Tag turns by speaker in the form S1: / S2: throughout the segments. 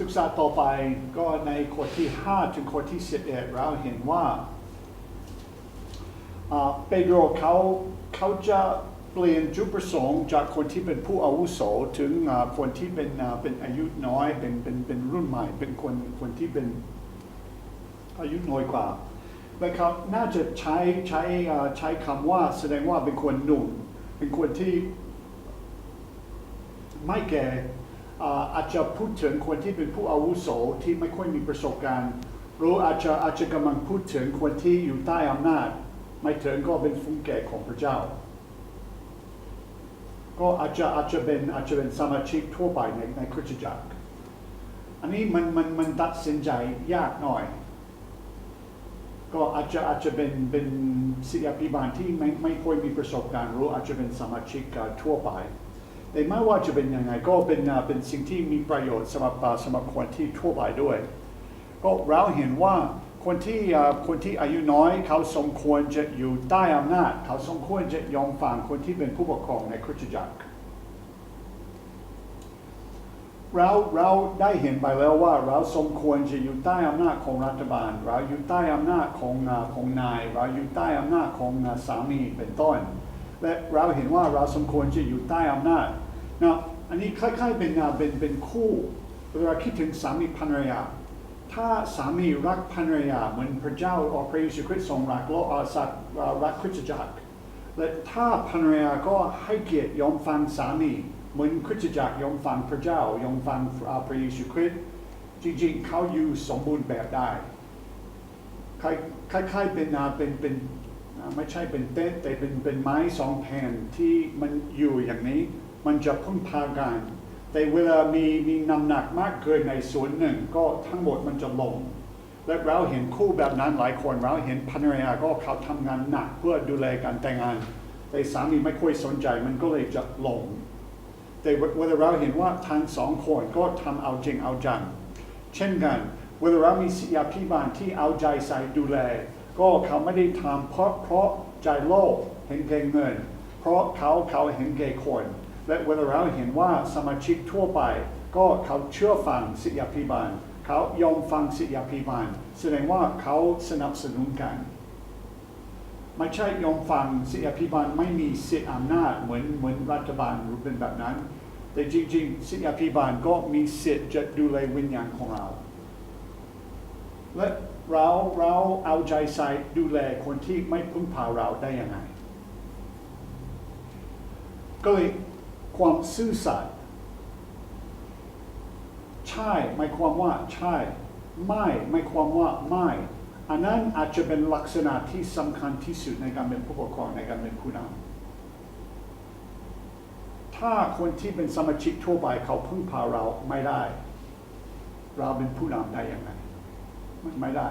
S1: ศึกษาต่อไปก็ในข้อที่ 5 ถึงข้อที่ 11 เราเห็นว่าเปโดรเขาเขาจะเปลี่ยนจุดประสงค์จากคนที่เป็นผู้อาวุโสถึงคนที่เป็นเป็นอายุน้อยเป็นเป็นเป็นรุ่นใหม่ เป็นคนคนที่เป็นอายุน้อยกว่าและเขาน่าจะใช้ใช้ใช้คำว่าแสดงว่าเป็นคนหนุ่ม เป็นคนที่ไม่แก่ อาจจะพูดถึงคนที่เป็นผู้อาวุโสที่ไม่ค่อยมีประสบการณ์หรืออาจจะอาจจะกำลังพูดถึงคนที่อยู่ใต้อำนาจ ไม่ถึงก็เป็นฟุ้งแก่ของพระเจ้า ก็อาจจะอาจจะเป็นอาจจะเป็นสมาชิกทั่วไปในในคริสตจักร อันนี้มันมันมันตัดสินใจยากหน่อย ก็อาจจะอาจจะเป็นเป็นศิษยาภิบาลที่ไม่ไม่ค่อยมีประสบการณ์หรืออาจจะเป็นสมาชิกทั่วไป แต่ไม่ว่าจะเป็นยังไงก็เป็นเป็นสิ่งที่มีประโยชน์สำหรับสำหรับคนที่ทั่วไปด้วย ก็เราเห็นว่าคนที่คนที่อายุน้อยเขาสมควรจะอยู่ใต้อำนาจ เขาสมควรจะยอมฟังคนที่เป็นผู้ปกครองในคริสตจักรเราเราได้เห็นไปแล้วว่าเราสมควรจะอยู่ใต้อำนาจของรัฐบาล เราอยู่ใต้อำนาจของของนาย เราอยู่ใต้อำนาจของสามีเป็นต้น และเราเห็นว่าเราสมควรจะอยู่ใต้อำนาจ นะอันนี้คล้ายๆเป็นอาเป็นเป็นคู่เวลาคิดถึงสามีภรรยา ถ้าสามีรักภรรยาเหมือนพระเจ้าอพระเยซูคริสต์ทรงรักโลกอาสัตว์รักคริสตจักรและถ้าภรรยาก็ให้เกียรติยอมฟังสามีเหมือนคริสตจักรยอมฟังพระเจ้ายอมฟังอ่าพระเยซูคริสต์จริงๆ เขาอยู่สมบูรณ์แบบได้คล้ายๆเป็นอาเป็นเป็นไม่ใช่เป็นเต้นแต่เป็นเป็นไม้สองแผ่นที่มันอยู่อย่างนี้ มันจะพึ่งพากัน แต่เวลามีมีน้ำหนักมากเกินในส่วนหนึ่งก็ทั้งหมดมันจะลง และเราเห็นคู่แบบนั้นหลายคนเราเห็นภรรยาก็เขาทำงานหนักเพื่อดูแลการแต่งงาน แต่สามีไม่ค่อยสนใจมันก็เลยจะลง แต่เวลาเราเห็นว่าทั้งสองคนก็ทำเอาจริงเอาจัง เช่นกันเวลาเรามีศิษยาพิบาลที่เอาใจใส่ดูแล ก็เขาไม่ได้ทำเพราะเพราะใจโลภเห็นแก่เงิน เพราะเขาเขาเห็นแก่คน และเวลาเราเห็นว่าสมาชิกทั่วไป ก็เขาเชื่อฟังศิษยาพิบาล เขายอมฟังศิษยาพิบาล แสดงว่าเขาสนับสนุนกันไม่ใช่ยอมฟังศิษยาพิบาลไม่มีสิทธิอำนาจเหมือนเหมือนรัฐบาลหรือเป็นแบบนั้น แต่จริงๆศิษยาพิบาลก็มีสิทธิ์จะดูแลวิญญาณของเรา และเราเราเอาใจใส่ดูแลคนที่ไม่พึ่งพาเราได้ยังไงก็เลย ความซื่อสัตย์ใช่หมายความว่าใช่ ไม่หมายความว่าไม่อันนั้นอาจจะเป็นลักษณะที่สำคัญที่สุดในการเป็นผู้ปกครองในการเป็นผู้นำถ้าคนที่เป็นสมาชิกทั่วไปเขาพึ่งพาเราไม่ได้ เราเป็นผู้นำได้ยังไงมันไม่ได้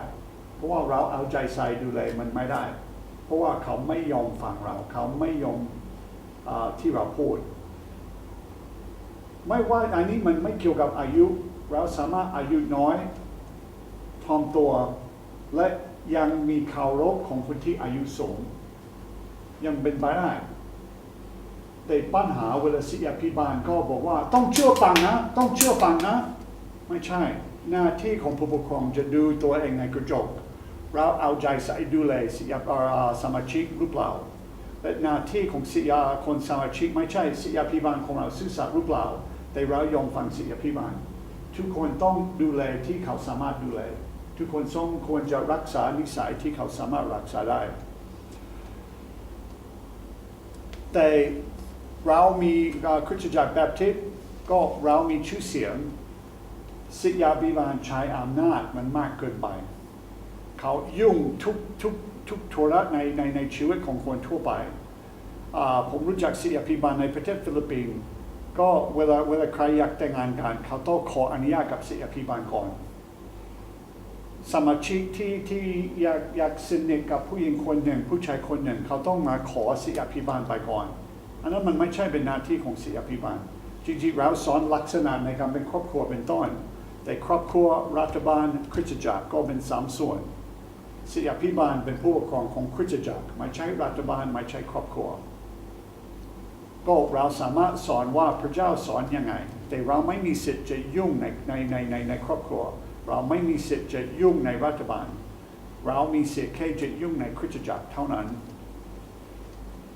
S1: เพราะว่าเราเอาใจใส่ดูแลมันไม่ได้ เพราะว่าเขาไม่ยอมฟังเรา เขาไม่ยอมอที่เราพูด ไม่ว่าอันนี้มันไม่เกี่ยวกับอายุ เราสามารถอายุน้อยทอมตัว และยังมีข่าวรบของคนที่อายุสูง ยังเป็นไปได้แต่ปัญหาเวลาศิยาพิบาลก็บอกว่าต้องเชื่อฟังนะ ต้องเชื่อฟังนะ ไม่ใช่ หน้าที่ของผู้ปกครองจะดูตัวเองในกระจก เราเอาใจใส่ดูแลศิยาสมาชิกหรือเปล่าและหน้าที่ของศิยาคนสมาชิกไม่ใช่ศิยาพิบาลของเราซื่อสัตย์หรือเปล่า แต่เรายอมฟังศิษยาพิบาลทุกคนต้องดูแลที่เขาสามารถดูแล ทุกคนสมควรจะรักษานิสัยที่เขาสามารถรักษาได้ แต่เรามีคริสตจักรแบบทิศก็เรามีชื่อเสียงศิษยาพิบาลใช้อำนาจมันมากเกินไป เขายุ่งทุกทุกทุกธุระในในในชีวิตของคนทั่วไป ผมรู้จักศิษยาพิบาลในประเทศฟิลิปปินส์ ก็เวลาเวลาใครอยากแต่งงานกันเขาต้องขออนุญาตกับศิษยาพิบาลก่อนสมาชิกที่ที่อยากอยากสนิทกับผู้หญิงคนหนึ่ง ผู้ชายคนหนึ่ง เขาต้องมาขอศิษยาพิบาลไปก่อน อันนั้นมันไม่ใช่เป็นหน้าที่ของศิษยาพิบาลจริงๆเราสอนลักษณะในการเป็นครอบครัวเป็นต้น แต่ครอบครัวรัฐบาลคริสตจักรก็เป็นสามส่วนศิษยาพิบาลเป็นผู้ปกครองของคริสตจักรไม่ใช่รัฐบาลไม่ใช่ครอบครัว ก็เราสามารถสอนว่าพระเจ้าสอนยังไง แต่เราไม่มีสิทธิ์จะยุ่งในในในในในครอบครัว เราไม่มีสิทธิ์จะยุ่งในรัฐบาล เรามีสิทธิ์แค่จะยุ่งในคริสตจักรเท่านั้น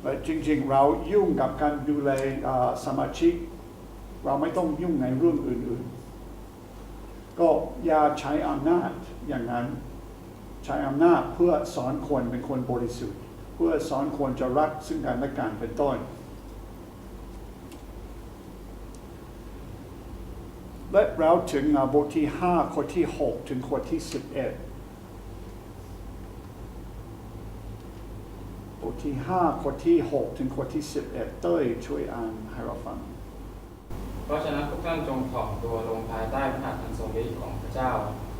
S1: และจริงๆ เรายุ่งกับการดูแลสมาชิก เราไม่ต้องยุ่งในเรื่องอื่นๆ ก็อย่าใช้อำนาจอย่างนั้น ใช้อำนาจเพื่อสอนคนเป็นคนบริสุทธิ์ เพื่อสอนคนจะรักซึ่งกันและกันเป็นต้น และเราถึงบทที่ 5 ข้อที่ 6 ถึงข้อที่ 11 บทที่ 5 ข้อที่ 6 ถึงข้อที่ 11 เต้ยช่วยอ่านให้เราฟัง
S2: เพราะฉะนั้นพวกท่านจงถ่อมตัวลงภายใต้พระหัตถ์อันทรงฤทธิ์ของพระเจ้า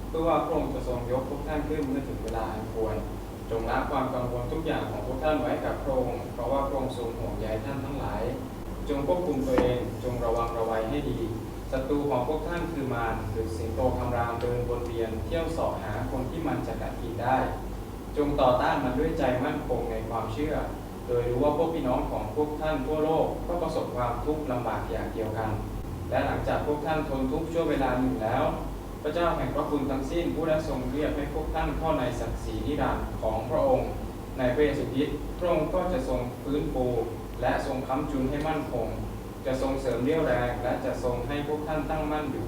S2: เพื่อว่าพระองค์จะทรงยกพวกท่านขึ้นเมื่อถึงเวลาอันควร จงละความกังวลทุกอย่างของพวกท่านไว้กับพระองค์ เพราะว่าพระองค์ทรงห่วงใยท่านทั้งหลาย จงควบคุมตัวเอง จงระวังระวัยให้ดี ศัตรูของพวกท่านคือมารหรือสิงโตคำรามเดินวนเวียนเที่ยวสาะหาคนที่มันจะกัดกินได้ จงต่อต้านมันด้วยใจมั่นคงในความเชื่อ โดยรู้ว่าพวกพี่น้องของพวกท่านทั่วโลกก็ประสบความทุกข์ลำบากอย่างเดียวกัน และหลังจากพวกท่านทนทุกข์ชั่วเวลาหนึ่งแล้ว พระเจ้าแห่งพระคุณทั้งสิ้นผู้ได้ทรงเรียกให้พวกท่านเข้าในศักดิ์ศรีนิรันดร์ของพระองค์ ในพระเยซูคริสต์พระองค์ก็จะทรงฟื้นฟูและทรงค้ำจุนให้มั่นคง จะทรงเสริมเรี่ยวแรงและจะทรงให้พวกท่านตั้งมั่นอยู่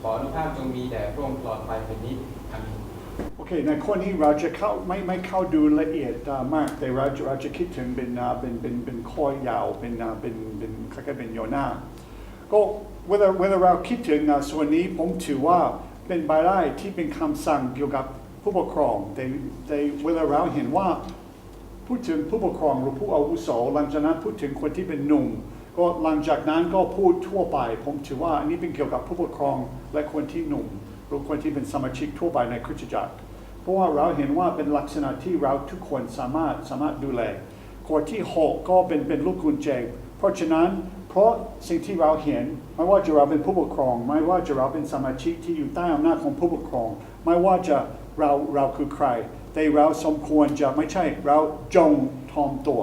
S2: ขออนุภาพจงมีแด่พระองค์ตลอดไปเป็นนิจอาน
S1: โอเคในข้อนี้เราจะเข้าไม่ไม่เข้าดูละเอียดมาก แต่เราจะเราจะคิดถึงเป็นเป็นเป็นเป็นข้อยาวเป็นเป็นเป็นคล้ายๆเป็นโยนาก็เวลาเวลาเราคิดถึงส่วนนี้ผมถือว่าเป็นไปได้ที่เป็นคำสั่งเกี่ยวกับผู้ปกครองแต่แต่เวลาเราเห็นว่าพูดถึงผู้ปกครองหรือผู้อาวุโสหลังจากนั้นพูดถึงคนที่เป็นหนุ่ม ก็หลังจากนั้นก็พูดทั่วไป ผมถือว่าอันนี้เป็นเกี่ยวกับผู้ปกครองและคนที่หนุ่มหรือคนที่เป็นสมาชิกทั่วไปในคริสตจักร เพราะว่าเราเห็นว่าเป็นลักษณะที่เราทุกคนสามารถสามารถดูแลข้อที่6ก็เป็นเป็นลูกกุญแจเพราะฉะนั้นเพราะสิ่งที่เราเห็นไม่ว่าจะเราเป็นผู้ปกครอง ไม่ว่าจะเราเป็นสมาชิกที่อยู่ใต้อำนาจของผู้ปกครอง ไม่ว่าจะเราเราคือใคร แต่เราสมควรจะไม่ใช่เราจงทอมตัว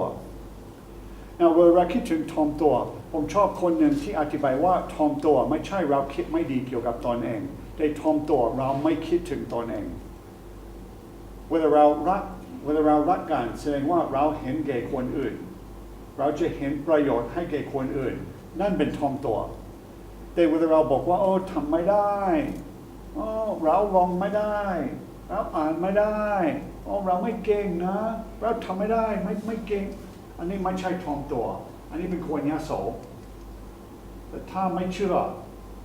S1: Now เวลาคิดถึงทอมตัว ผมชอบคนหนึ่งที่อธิบายว่าทอมตัวไม่ใช่เราคิดไม่ดีเกี่ยวกับตนเอง แต่ทอมตัวเราไม่คิดถึงตนเอง เวลาเรารักเวลาเรารักกันแสดงว่าเราเห็นแก่คนอื่น เราจะเห็นประโยชน์ให้แก่คนอื่น นั่นเป็นทอมตัว แต่เวลาเราบอกว่าโอ้ทำไม่ได้โอ้เราลองไม่ได้เราอ่านไม่ได้โอ้เราไม่เก่งนะ เราทำไม่ได้ไม่ไม่เก่ง อันนี้ไม่ใช่ทอมตัว อันนี้เป็นคนยโสแต่ถ้าไม่เชื่อ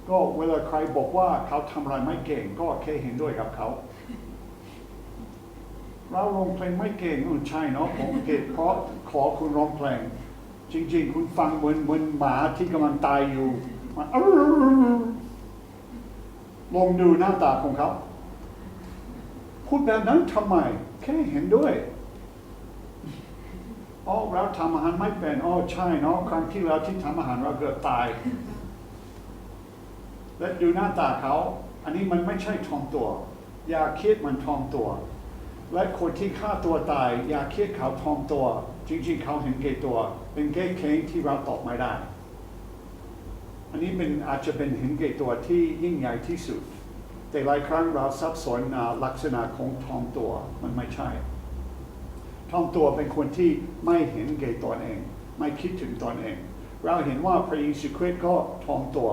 S1: ก็เวลาใครบอกว่าเขาทำอะไรไม่เก่ง ก็แค่เห็นด้วยกับเขาเราร้องเพลงไม่เก่งใช่เนาะผมเก่งเพราะขอคุณร้องเพลง จริง ๆ คุณฟังเหมือนเหมือนหมาที่กำลังตายอยู่มันลองดูหน้าตาของเขาพูดแบบนั้นทำไม แค่เห็นด้วย อ๋อเราทำอาหารไม่เป็นอ๋อใช่เนาะครั้งที่แล้วที่ทำอาหารเราเกือบตาย และดูหน้าตาเขา อันนี้มันไม่ใช่ทองตัว อย่าคิดมันทองตัว และคนที่ฆ่าตัวตาย อย่าคิดเขาทองตัว จริงๆ เขาเห็นแก่ตัว เป็นแก้เค้งที่เราตอบไม่ได้ อันนี้เป็นอาจจะเป็นเห็นแก่ตัวที่ยิ่งใหญ่ที่สุด แต่หลายครั้งเราสับสนอ่าลักษณะของทองตัวมันไม่ใช่ ทองตัวเป็นคนที่ไม่เห็นแก่ตนเอง ไม่คิดถึงตนเอง เราเห็นว่าพระเยซูคริสต์ก็ทองตัว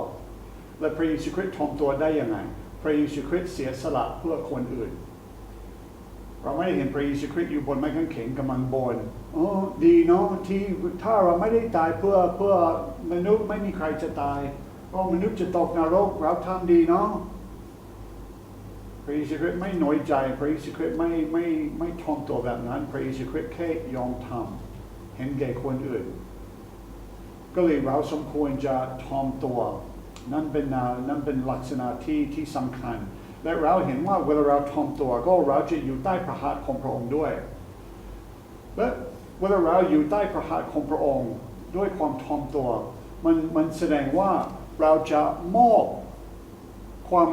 S1: และพระเยซูคริสต์ทองตัวได้ยังไง พระเยซูคริสต์เสียสละเพื่อคนอื่น เราไม่ได้เห็นพระเยซูคริสต์อยู่บนไม้กางเขนกำลังบนโอ้ดีเนาะที่ถ้าเราไม่ได้ตายเพื่อเพื่อมนุษย์ไม่มีใครจะตายเพราะมนุษย์จะตกนรกเราทำดีเนาะ พระเยซูคริสต์ไม่น้อยใจ พระเยซูคริสต์ไม่ไม่ไม่ทอมตัวแบบนั้น พระเยซูคริสต์แค่ยอมทำเห็นแก่คนอื่น ก็เลยเราสมควรจะทอมตัว นั่นเป็นอ่านั่นเป็นลักษณะที่ที่สำคัญ และเราเห็นว่าเวลาเราทอมตัวก็เราจะอยู่ใต้พระหัตถ์ของพระองค์ด้วย และเวลาเราอยู่ใต้พระหัตถ์ของพระองค์ด้วยความทอมตัว มันมันแสดงว่าเราจะมอบความ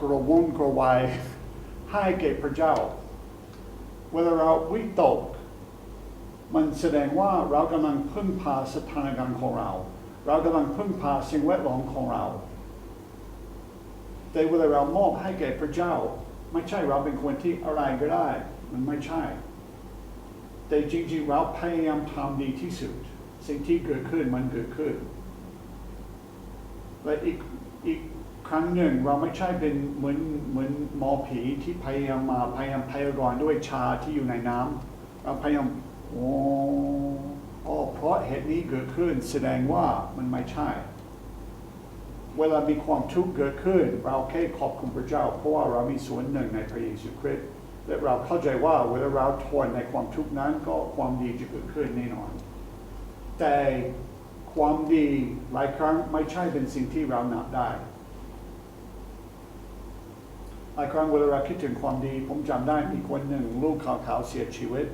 S1: กระวนกระวายให้แก่พระเจ้า เวลาเราวิตก มันแสดงว่าเรากำลังพึ่งพาสถานการณ์ของเรา เรากำลังพึ่งพาสิ่งแวดล้อมของเรา แต่เวลาเรามอบให้แก่พระเจ้า ไม่ใช่เราเป็นคนที่อะไรก็ได้ มันไม่ใช่ แต่จริงๆเราพยายามทำดีที่สุด สิ่งที่เกิดขึ้นมันเกิดขึ้นและอีกอีก ครั้งหนึ่งเราไม่ใช่เป็นเหมือนเหมือนหมอผีที่พยายามมาพยายามพยากรณ์ด้วยชาที่อยู่ในน้ำเราพยายามโอ้อ๋อเพราะเหตุนี้เกิดขึ้นแสดงว่ามันไม่ใช่ เวลามีความทุกข์เกิดขึ้น เราแค่ขอบคุณพระเจ้า เพราะว่าเรามีส่วนหนึ่งในพระเยซูคริสต์และเราเข้าใจว่าเวลาเราทนในความทุกข์นั้นก็ความดีจะเกิดขึ้นแน่นอน แต่ความดีหลายครั้งไม่ใช่เป็นสิ่งที่เรานับได้ หลายครั้งเวลาเราคิดถึงความดี ผมจำได้มีคนหนึ่ง ลูกขาเขาเสียชีวิต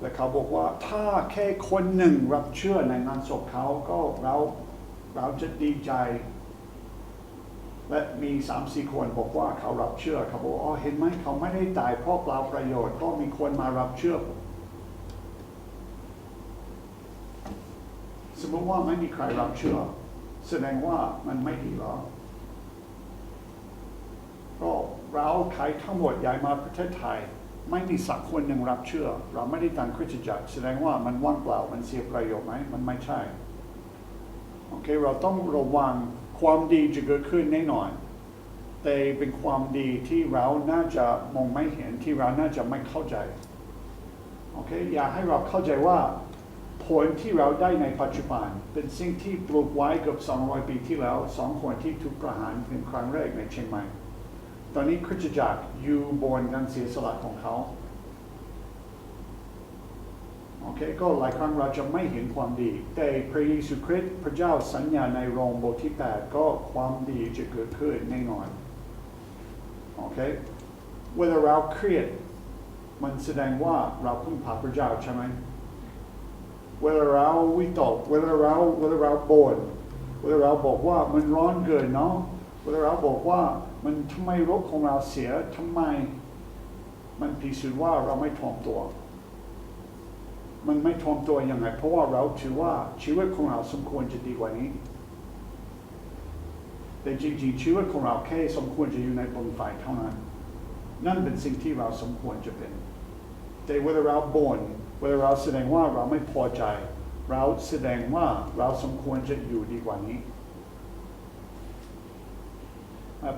S1: และเขาบอกว่าถ้าแค่คนหนึ่งรับเชื่อในงานศพเขาก็เราเราจะดีใจ และมีสามสี่คนบอกว่าเขารับเชื่อเขาบอกอ๋อเห็นไหมเขาไม่ได้ตายเพราะเปล่าประโยชน์เพราะมีคนมารับเชื่อ สมมติว่าไม่มีใครรับเชื่อ แสดงว่ามันไม่ดีแล้ว ก็เราขายทั้งหมดย้ายมาประเทศไทย ไม่มีสักคนหนึ่งรับเชื่อ เราไม่ได้ตั้งคริสตจักรแสดงว่ามันว่างเปล่ามันเสียประโยชน์ไหมมันไม่ใช่โอเคเราต้องระวังความดีจะเกิดขึ้นแน่นอนแต่เป็นความดีที่เราน่าจะมองไม่เห็นที่เราน่าจะไม่เข้าใจโอเคอยากให้เราเข้าใจว่าผลที่เราได้ในปัจจุบัน เป็นสิ่งที่ปลูกไว้เกือบ200 ปีที่แล้วสองคนที่ถูกประหารเป็นครั้งแรกในเชียงใหม่ ตอนนี้คริสตจักรอยู่บนการเสียสละของเขาโอเคก็หลายครั้งเราจะไม่เห็นความดี แต่พระเยซูคริสต์พระเจ้าสัญญาในโรมบทที่ 8 ก็ความดีจะเกิดขึ้นแน่นอนโอเคเวลาเราเครียดมันแสดงว่าเราพึ่งพาพระเจ้าใช่ไหมเวลาเราวิตกเวลาเราเวลาเราบ่นเวลาเราบอกว่ามันร้อนเกินเนาะเวลาเราบอกว่า มันทำไมรถของเราเสียทำไม มันพิสูจน์ว่าเราไม่ถ่อมตัว มันไม่ถ่อมตัวยังไง เพราะว่าเราถือว่าชีวิตของเราสมควรจะดีกว่านี้ แต่จริงๆชีวิตของเราแค่สมควรจะอยู่ในบนฝ่ายเท่านั้น นั่นเป็นสิ่งที่เราสมควรจะเป็น แต่เวลาเราบ่นเวลาเราแสดงว่าเราไม่พอใจ เราแสดงว่าเราสมควรจะอยู่ดีกว่านี้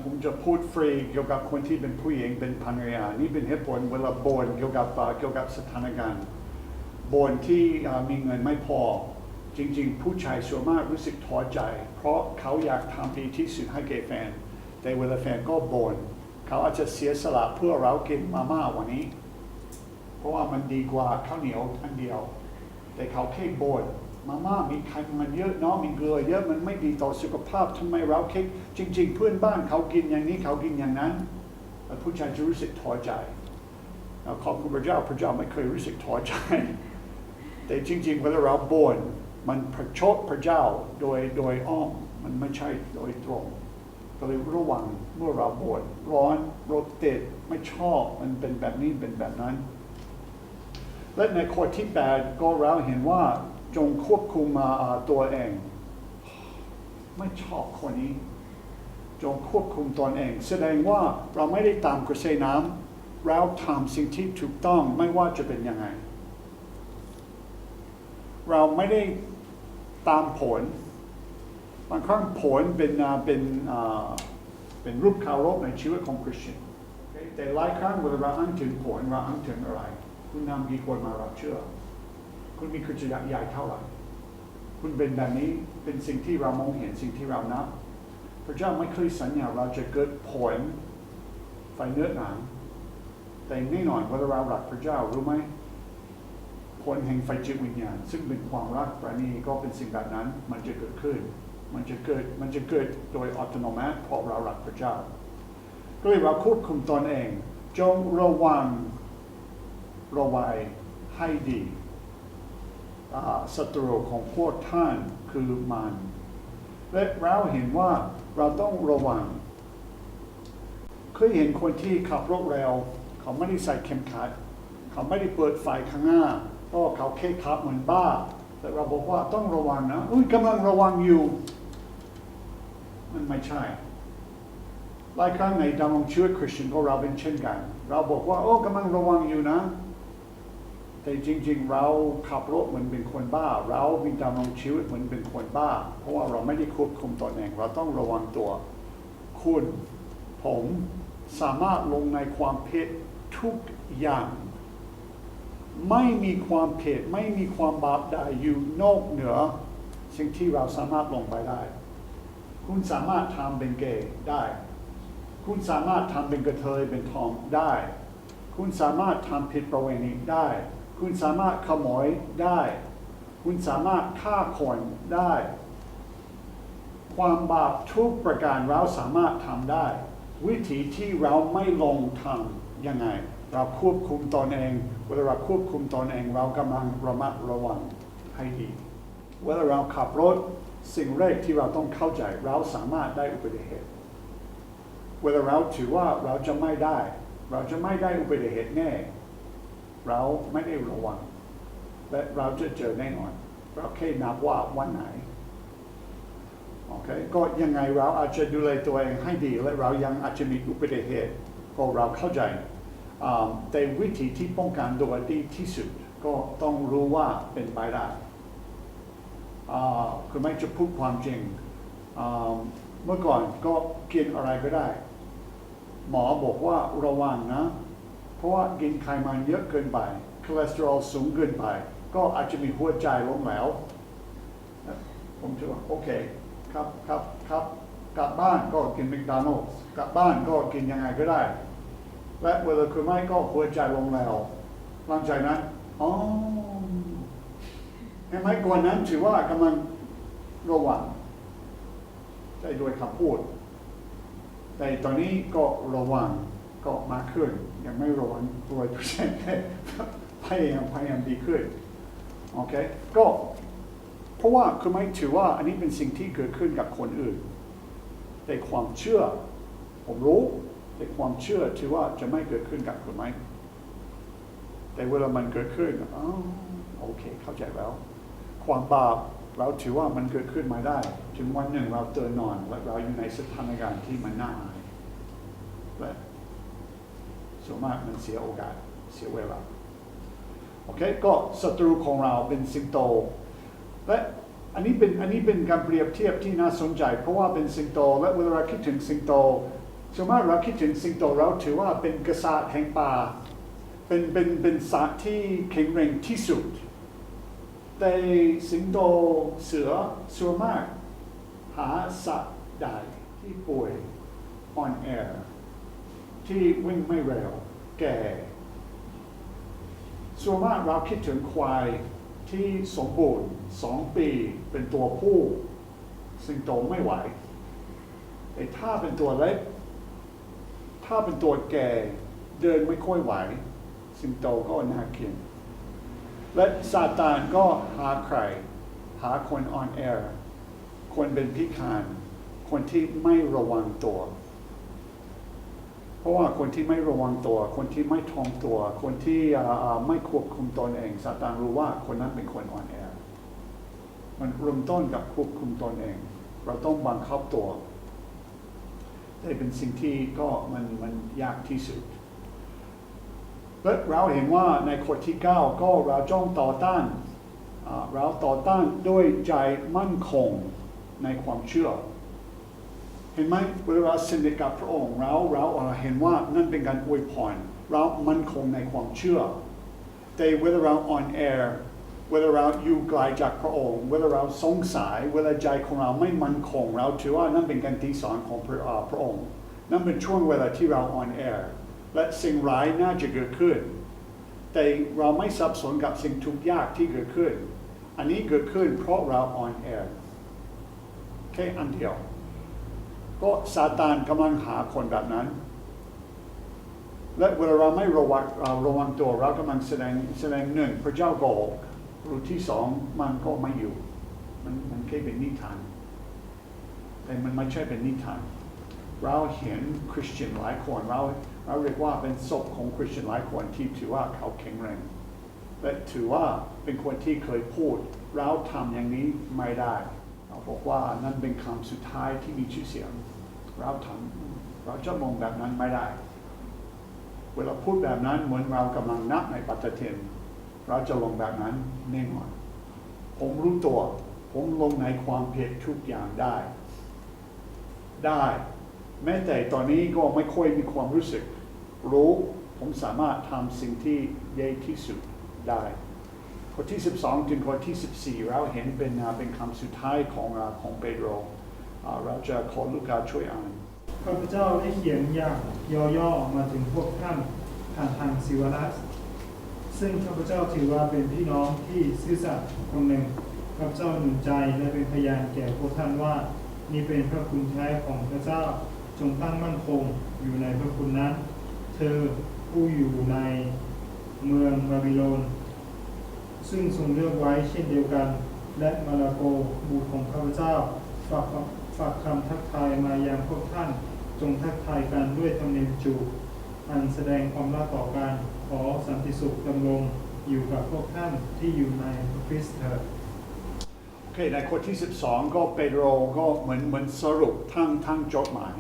S1: ผมจะพูดฟรีเกี่ยวกับคนที่เป็นผู้หญิงเป็นภรรยานี่เป็นเหตุผลเวลาบ่นเกี่ยวกับเกี่ยวกับสถานการณ์บ่นที่มีเงินไม่พอ จริง ๆ ผู้ชายส่วนมากรู้สึกท้อใจ เพราะเขาอยากทำดีที่สุดให้แก่แฟน แต่เวลาแฟนก็บ่นเขาอาจจะเสียสละเพื่อเรากินมาม่าวันนี้ เพราะว่ามันดีกว่าข้าวเหนียวอันเดียว แต่เขาแค่บ่น มาม่ามีไขมันเยอะเนาะมีเกลือเยอะมันไม่ดีต่อสุขภาพทำไมเราแค่จริง ๆ เพื่อนบ้านเขากินอย่างนี้เขากินอย่างนั้นผู้ชายจะรู้สึกท้อใจแล้วขอบคุณพระเจ้าพระเจ้าไม่เคยรู้สึกท้อใจ แต่จริงๆเวลาเราบ่นมันประชดพระเจ้าโดยโดยอ้อมมันไม่ใช่โดยตรงก็เลยระวังเมื่อเราบ่นร้อนรถติดไม่ชอบมันเป็นแบบนี้เป็นแบบนั้น และในข้อที่แปดก็เราเห็นว่า จงควบคุมตัวเอง ไม่ชอบคนนี้ จงควบคุมตนเอง แสดงว่าเราไม่ได้ตามกระแสน้ำเราทำสิ่งที่ถูกต้องไม่ว่าจะเป็นยังไง เราไม่ได้ตามผลบางครั้งผลเป็นเป็นเป็นรูปคารพในชีวิตของคริสเตียนแต่หลายครั้งเวลาเราอ้างถึงผลเราอ้างถึงอะไร คุณนำกี่คนมารับเชื่อ คุณมีคริสตจักใหญ่เท่าไหร่คุณเป็นแบบนี้เป็นสิ่งที่เรามองเห็นสิ่งที่เรานับ พระเจ้าไม่เคยสัญญาเราจะเกิดผลไฟเนื้อหนัง แต่แน่นอนวลาเรารักพระเจ้ารู้ไหมผลแห่งไฟจิตวิญญาณ ซึ่งเป็นความรักประณีก็เป็นสิ่งแบบนั้นมันจะเกิดขึ้น มันจะเกิดมันจะเกิดโดยอัตโนมัติเพราะเรารักพระเจ้า ก็เลยว่าควบคุมตนเอง จงระวังระวัยให้ดี ศัตรูของพวกท่านคือมันและเราเห็นว่าเราต้องระวังเคยเห็นคนที่ขับรถเร็วเขาไม่ได้ใส่เข็มขัด เขาไม่ได้เปิดไฟข้างหน้าก็เขาเคขับเหมือนบ้า แต่เราบอกว่าต้องระวังนะอุ้ยกำลังระวังอยู่ มันไม่ใช่หลายครั้งในดำรงชีวิตคริสเตียนก็เราเป็นเช่นกัน เราบอกว่าโอ้กำลังระวังอยู่นะ แต่จริง ๆ เราขับรถเหมือนเป็นคนบ้า เรามีดำรงชีวิตเหมือนเป็นคนบ้า เพราะว่าเราไม่ได้ควบคุมตนเองเราต้องระวังตัว คุณผมสามารถลงในความผิดทุกอย่าง ไม่มีความผิดไม่มีความบาปใดอยู่นอกเหนือ สิ่งที่เราสามารถลงไปได้ คุณสามารถทำเป็นเกย์ได้ คุณสามารถทำเป็นกระเทยเป็นทอมได้ คุณสามารถทำผิดประเวณีได้ คุณสามารถขโมยได้ คุณสามารถฆ่าคนได้ ความบาปทุกประการเราสามารถทำได้ วิธีที่เราไม่ลงทำยังไง เราควบคุมตนเอง เวลาเราควบคุมตนเองเรากำลังระมัดระวังให้ดีเวลาเราขับรถสิ่งแรกที่เราต้องเข้าใจ เราสามารถได้อุบัติเหตุ เวลาเราถือว่าเราจะไม่ได้ เราจะไม่ได้อุบัติเหตุแน่ เราไม่ได้ระวังและเราจะเจอแน่นอนเราแค่นับว่าวันไหนโอเคก็ยังไงเราอาจจะดูแลตัวเองให้ดี และเรายังอาจจะมีอุบัติเหตุก็เราเข้าใจแต่วิธีที่ป้องกันโดยดีที่สุด ก็ต้องรู้ว่าเป็นไปได้คือไม่จะพูดความจริง เมื่อก่อนก็กินอะไรก็ได้ หมอบอกว่าระวังนะ เพราะว่ากินไขมันเยอะเกินไปคอเลสเตอรอลสูงเกินไป ก็อาจจะมีหัวใจล้มเหลวผมถือว่าโอเคครับครับครับกลับบ้านก็กินแมคโดนัลด์กลับบ้านก็กินยังไงก็ได้ และเวลาคือไม่ก็หัวใจลงแล้วหลังจากนั้นอ๋อเห็นไหมก่อนนั้นถือว่ากำลังระวังใจด้วยคำพูด แต่ตอนนี้ก็ระวังก็มากขึ้น ยังไม่ระวังร้อยเปอร์เซ็นต์พยายามพยายามดีขึ้นโอเคก็เพราะว่าคือไม่ถือว่าอันนี้เป็นสิ่งที่เกิดขึ้นกับคนอื่น แต่ความเชื่อ ผมรู้ แต่ความเชื่อถือว่าจะไม่เกิดขึ้นกับคุณไหมแต่เวลามันเกิดขึ้นอ๋อโอเค เข้าใจแล้ว ความบาปเราถือว่ามันเกิดขึ้นมาได้ ถึงวันหนึ่งเราเตือนนอนและเราอยู่ในสถานการณ์ที่มันน่าอายและ ส่วนมากมันเสียโอกาสเสียเวลาโอเคก็ศัตรูของเราเป็นสิงโต และอันนี้เป็นอันนี้เป็นการเปรียบเทียบที่น่าสนใจ เพราะว่าเป็นสิงโต และเวลาเราคิดถึงสิงโตส่วนมากเราคิดถึงสิงโตเราถือว่าเป็นกษัตริย์แห่งป่าเป็นเป็นเป็นสัตว์ที่แข็งแรงที่สุด แต่สิงโตเสือส่วนมาก หาสัตว์ใดที่ป่วยอ่อนแอ ที่วิ่งไม่เร็ว แก่ ส่วนมากเราคิดถึงควายที่สมบูรณ์สองปีเป็นตัวผู้ สิงโตไม่ไหวแต่ถ้าเป็นตัวเล็ก ถ้าเป็นตัวแก่เดินไม่ค่อยไหว สิงโตก็น่าเกินและซาตานก็หาใคร หาคนอ่อนแอคนเป็นพิการ คนที่ไม่ระวังตัว เพราะว่าคนที่ไม่ระวังตัว คนที่ไม่ทองตัว คนที่ไม่ควบคุมตนเองซาตานรู้ว่าคนนั้นเป็นคนอ่อนแอ มันเริ่มต้นกับควบคุมตนเอง เราต้องบังคับตัวแต่เป็นสิ่งที่ก็มันมันยากที่สุดและเราเห็นว่าในข้อที่ 9 ก็เราจ้องต่อต้าน เราต่อต้านด้วยใจมั่นคงในความเชื่อ เห็นไหมเวลาสนิทกับพระองค์เราเราเห็นว่านั่นเป็นการอวยพรเรามั่นคงในความเชื่อ แต่เวลาเราออนแอร์เวลาเราอยู่ไกลจากพระองค์เวลาเราสงสัยเวลาใจของเราไม่มั่นคง เราถือว่านั่นเป็นการตีสอนของพระอ่าพระองค์ นั่นเป็นช่วงเวลาที่เราออนแอร์และสิ่งร้ายน่าจะเกิดขึ้น แต่เราไม่สับสนกับสิ่งทุกข์ยากที่เกิดขึ้น อันนี้เกิดขึ้นเพราะเราออนแอร์แค่อันเดียว ก็ซาตานกำลังหาคนแบบนั้น และเวลาเราไม่ระวังเราระวังตัวเรากำลังแสดงแสดงหนึ่งพระเจ้าโกหกรู้ที่สองมันก็ไม่อยู่ มันมันแค่เป็นนิทาน แต่มันไม่ใช่เป็นนิทาน เราเห็นคริสเตียนหลายคนเราเราเรียกว่าเป็นศพของคริสเตียนหลายคนที่ถือว่าเขาแข็งแรงและถือว่าเป็นคนที่เคยพูด เราทำอย่างนี้ไม่ได้ บอกว่านั่นเป็นคำสุดท้ายที่มีชื่อเสียง เราทำเราจะมองแบบนั้นไม่ได้ เวลาพูดแบบนั้นเหมือนเรากำลังนับในปฏิทินเราจะลงแบบนั้นแน่นอนผมรู้ตัว ผมลงในความผิดทุกอย่างได้ ได้ แม้แต่ตอนนี้ก็ไม่ค่อยมีความรู้สึก รู้ผมสามารถทำสิ่งที่ใหญ่ที่สุดได้ ข้อที่ 12 ถึงข้อที่ 14 เราเห็นเป็นเป็นคำสุดท้ายของของเปโตรเราจะขอลูกาช่วยอ่าน
S3: ข้าพเจ้าได้เขียนอย่างย่อๆมาถึงพวกท่านผ่านทางซิวรัสซึ่งข้าพเจ้าถือว่าเป็นพี่น้องที่ซื่อสัตย์คนหนึ่งข้าพเจ้าหนุนใจและเป็นพยานแก่พวกท่านว่า นี่เป็นพระคุณแท้ของพระเจ้าจงตั้งมั่นคงอยู่ในพระคุณนั้น เธอผู้อยู่ในเมืองบาบิโลน ซึ่งทรงเลือกไว้เช่นเดียวกัน และมาลาโกบุตรของข้าพเจ้า ฝากฝากคำทักทายมายังพวกท่าน จงทักทายกันด้วยธรรมเนียมจูบอันแสดงความรักต่อกันขอสันติสุขดำรงอยู่กับพวกท่านที่อยู่ในพระคริสต์เถิด
S1: โอเคในข้อที่ 12 ก็เปโตรก็เหมือนเหมือนสรุปทั้งทั้งจดหมาย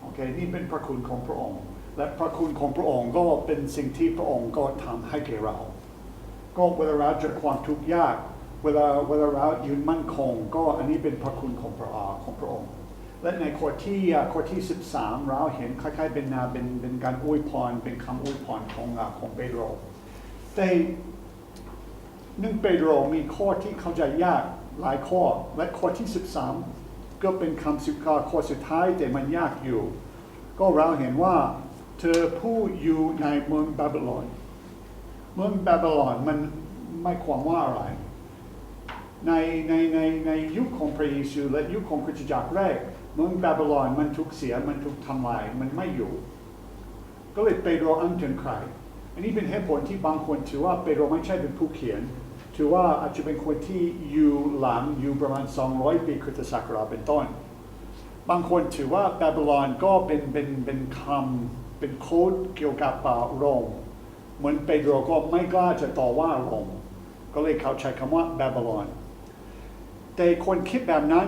S1: โอเคนี่เป็นพระคุณของพระองค์ และพระคุณของพระองค์ก็เป็นสิ่งที่พระองค์ก็ทำให้แก่เรา ก็เวลาเราเจอความทุกข์ยาก เวลาเวลาเรายืนมั่นคง ก็อันนี้เป็นพระคุณของพระอาของพระองค์ และในข้อที่ข้อที่ 13 เราเห็นคล้ายๆเป็นอ่าเป็นเป็นการอวยพร เป็นคำอวยพรของของเปโตรแต่หนึ่งเปโตรมีข้อที่เข้าใจยากหลายข้อ และข้อที่ 13 ก็เป็นคำสุดท้ายข้อสุดท้ายแต่มันยากอยู่ ก็เราเห็นว่าเธอผู้อยู่ในเมืองบาบิโลน เมืองบาบิโลนมันไม่ความว่าอะไร ในในในในยุคของพระเยซูและยุคของคริสตจักรแรกเมืองบาบิโลนมันถูกเสียมันถูกทำลายมันไม่อยู่ ก็เลยเปโตรอ้างถึงใคร อันนี้เป็นเหตุผลที่บางคนถือว่าเปโตรไม่ใช่เป็นผู้เขียน ถือว่าอาจจะเป็นคนที่อยู่หลังอยู่ประมาณ 200 ปีคริสตศักราชเป็นต้น บางคนถือว่าบาบิโลนก็เป็นเป็นเป็นคำเป็นโค้ดเกี่ยวกับอ่าโรม เหมือนเปโตรก็ไม่กล้าจะต่อว่าโรมก็เลยเขาใช้คำว่าบาบิโลนแต่คนคิดแบบนั้น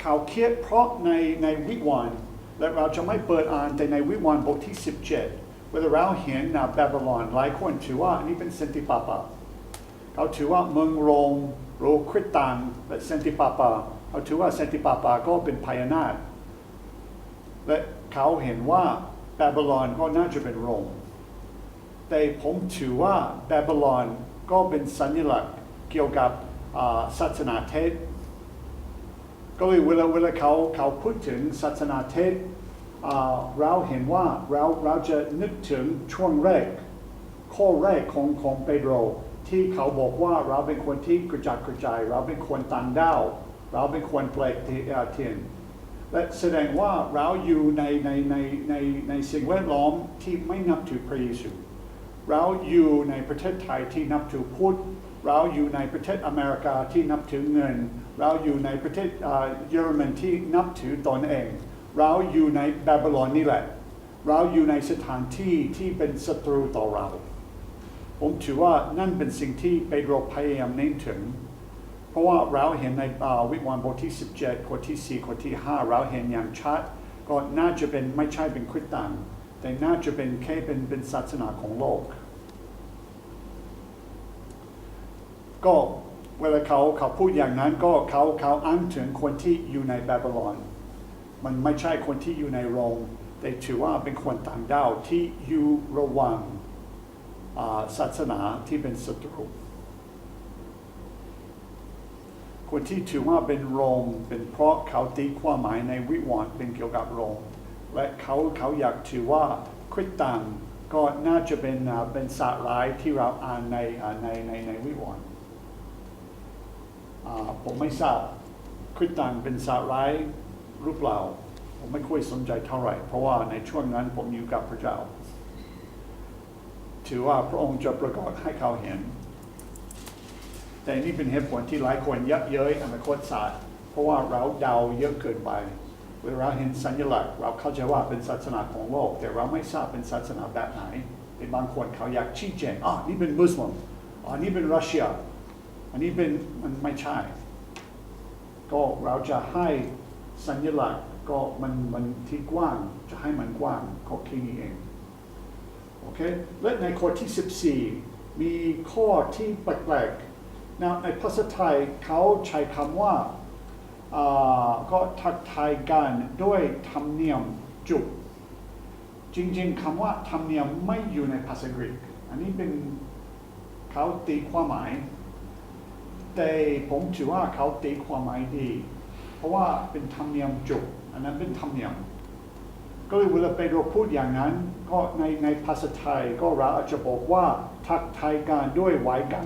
S1: เขาคิดเพราะในในวิวานและเราจะไม่เปิดอ่านแต่ในวิวานบทที่ 17 เวลาเราเห็นนะบาบิโลนหลายคนถือว่านี่เป็นเซนติปาปาเขาถือว่าเมืองโรมโรคริตันและเซนติปาปาเขาถือว่าเซนติปาปาก็เป็นพญานาคและเขาเห็นว่าบาบิโลนก็น่าจะเป็นโรม แต่ผมถือว่าบาบิโลนก็เป็นสัญลักษณ์เกี่ยวกับศาสนาเทศ ก็เลยเวลาเวลาเขาเขาพูดถึงศาสนาเทศเราเห็นว่าเราเราจะนึกถึงช่วงแรก ข้อแรกของของเปโตรที่เขาบอกว่าเราเป็นคนที่กระจัดกระจาย เราเป็นคนต่างดาวเราเป็นคนแปลกที่เอ่อเทียนและแสดงว่าเราอยู่ในในในในในสิ่งแวดล้อมที่ไม่นับถือพระเยซู เราอยู่ในประเทศไทยที่นับถือพุทธเราอยู่ในประเทศอเมริกาที่นับถือเงิน เราอยู่ในประเทศเยอรมันที่นับถือตนเอง เราอยู่ในบาบิโลนนี่แหละ เราอยู่ในสถานที่ที่เป็นศัตรูต่อเรา ผมถือว่านั่นเป็นสิ่งที่เปโตรพยายามเน้นถึง เพราะว่าเราเห็นในอ่าวิวรณ์บทที่ 17 ข้อที่ 4 ข้อที่ 5 เราเห็นอย่างชัด ก็น่าจะเป็นไม่ใช่เป็นคริสตัน แต่น่าจะเป็นแค่เป็นเป็นศาสนาของโลก ก็เวลาเขาเขาพูดอย่างนั้นก็เขาเขาอ้างถึงคนที่อยู่ในบาบิโลนมันไม่ใช่คนที่อยู่ในโรมแต่ถือว่าเป็นคนต่างดาวที่อยู่ระหว่างศาสนาที่เป็นศัตรูคนที่ถือว่าเป็นโรมเป็นเพราะเขาตีความหมายในวิวรณ์เป็นเกี่ยวกับโรม และเขาเขาอยากถือว่าคริสตันก็น่าจะเป็นเป็นสาร้ายที่เราอ่านในในในในวิวรณ์ผมไม่ทราบคริสตันเป็นสาร้ายหรือเปล่าผมไม่ค่อยสนใจเท่าไหร่ เพราะว่าในช่วงนั้นผมอยู่กับพระเจ้า ถือว่าพระองค์จะประกาศให้เขาเห็น แต่นี่เป็นเหตุผลที่หลายคนยักเย้ยอนาคตศาสตร์เพราะว่าเราเดาเยอะเกินไป เวลาเห็นสัญลักษณ์ เราเข้าใจว่าเป็นศาสนาของโลก แต่เราไม่ทราบเป็นศาสนาแบบไหนแต่บางคนเขาอยากชี้แจงอะนี่เป็นมุสลิมอะนี่เป็นรัสเซียอันนี้เป็นมันไม่ใช่ ก็เราจะให้สัญลักษณ์ก็มันมันที่กว้างจะให้มันกว้างก็แค่นี้เองโอเคและในข้อที่ 14 มีข้อที่แปลกๆนะในภาษาไทยเขาใช้คำว่า ก็ทักทายกันด้วยธรรมเนียมจุบจริงๆคำว่าธรรมเนียมไม่อยู่ในภาษากรีก อันนี้เป็นเขาตีความหมาย แต่ผมถือว่าเขาตีความหมายดี เพราะว่าเป็นธรรมเนียมจุบอันนั้นเป็นธรรมเนียม ก็เลยเวลาไปเราพูดอย่างนั้น ก็ในในภาษาไทยก็เราอาจจะบอกว่าทักทายกันด้วยไว้กัน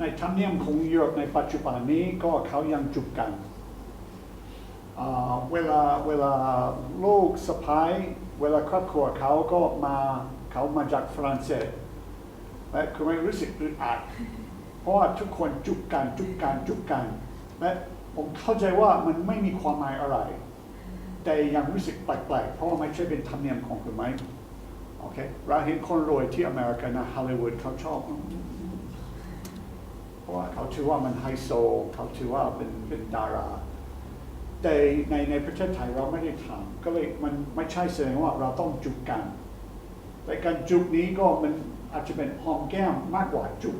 S1: ในธรรมเนียมของยุโรปในปัจจุบันนี้ก็เขายังจุบกัน เวลาเวลาลูกสะพ้ายเวลาครอบครัวเขาก็มาเขามาจากฝรั่งเศสและคือไม่รู้สึกอึดอัดเพราะว่าทุกคนจุบกันจุบกันจุบกันและผมเข้าใจว่ามันไม่มีความหมายอะไร แต่ยังรู้สึกแปลกๆเพราะว่าไม่ใช่เป็นธรรมเนียมของคุณไหมโอเคเราเห็นคนรวยที่อเมริกานะฮอลลีวูดเขาชอบ เพราะว่าเขาถือว่ามันไฮโซเขาถือว่าเป็นเป็นดารา แต่ในในประเทศไทยเราไม่ได้ทำก็เลยมันไม่ใช่แสดงว่าเราต้องจุบกัน แต่การจุบนี้ก็มันอาจจะเป็นหอมแก้มมากกว่าจุบ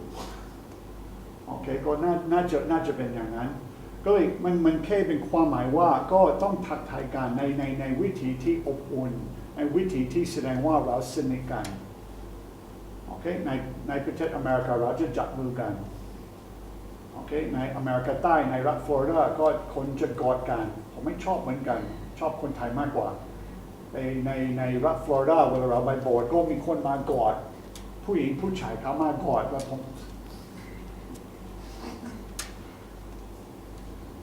S1: โอเคก็น่าน่าจะน่าจะเป็นอย่างนั้น ก็เลยมันมันแค่เป็นความหมายว่าก็ต้องทักทายกันในในในวิธีที่อบอุ่นในวิธีที่แสดงว่าเราสนิทกันโอเคในในประเทศอเมริกาเราจะจับมือกัน โอเคในอเมริกาใต้ในรัฐฟลอริดาก็คนจะกอดกัน ผมไม่ชอบเหมือนกัน ชอบคนไทยมากกว่า ในในในรัฐฟลอริดาเวลาเราไปโบสถ์ก็มีคนมากอด ผู้หญิงผู้ชายเขามากอดแล้วผม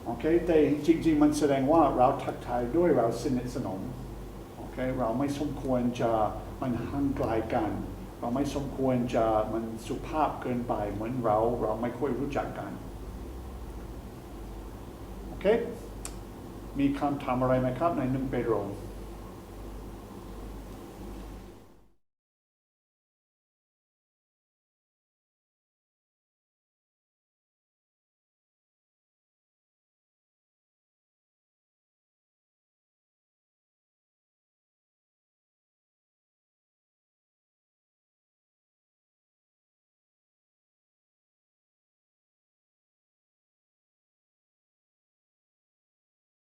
S1: โอเคแต่จริง ๆ มันแสดงว่าเราทักทายด้วยเราสนิทสนมโอเคเราไม่สมควรจะมันห่างไกลกัน เราไม่สมควรจะมันสุภาพเกินไปเหมือนเราเราไม่ค่อยรู้จักกัน โอเคมีคำถาม